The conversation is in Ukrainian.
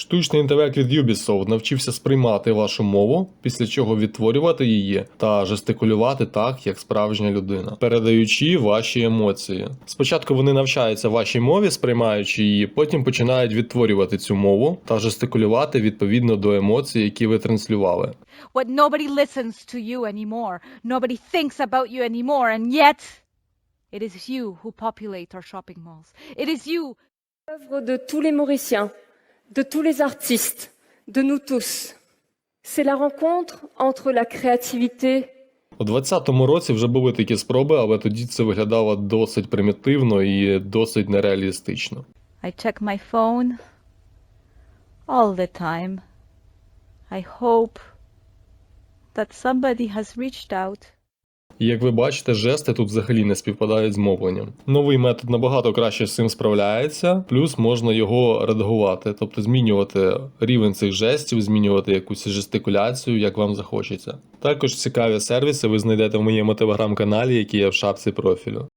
Штучний інтелект від Ubisoft навчився сприймати вашу мову, після чого відтворювати її та жестикулювати так, як справжня людина, передаючи ваші емоції. Спочатку вони навчаються вашій мові, сприймаючи її, потім починають відтворювати цю мову та жестикулювати відповідно до емоцій, які ви транслювали. What nobody listens to you anymore. Nobody thinks about you anymore. And yet, it is you who populate our shopping malls. It is you L'œuvre de tous les Mauriciens, de tous les artistes, de nous tous. C'est la rencontre entre la créativité У 2020 році вже були такі спроби, але тоді це виглядало досить примітивно і досить нереалістично. I check my phone all the time. I hope that somebody has reached out. І як ви бачите, жести тут взагалі не співпадають з мовленням. Новий метод набагато краще з цим справляється, плюс можна його редагувати, тобто змінювати рівень цих жестів, змінювати якусь жестикуляцію, як вам захочеться. Також цікаві сервіси ви знайдете в моєму телеграм-каналі, який є в шапці профілю.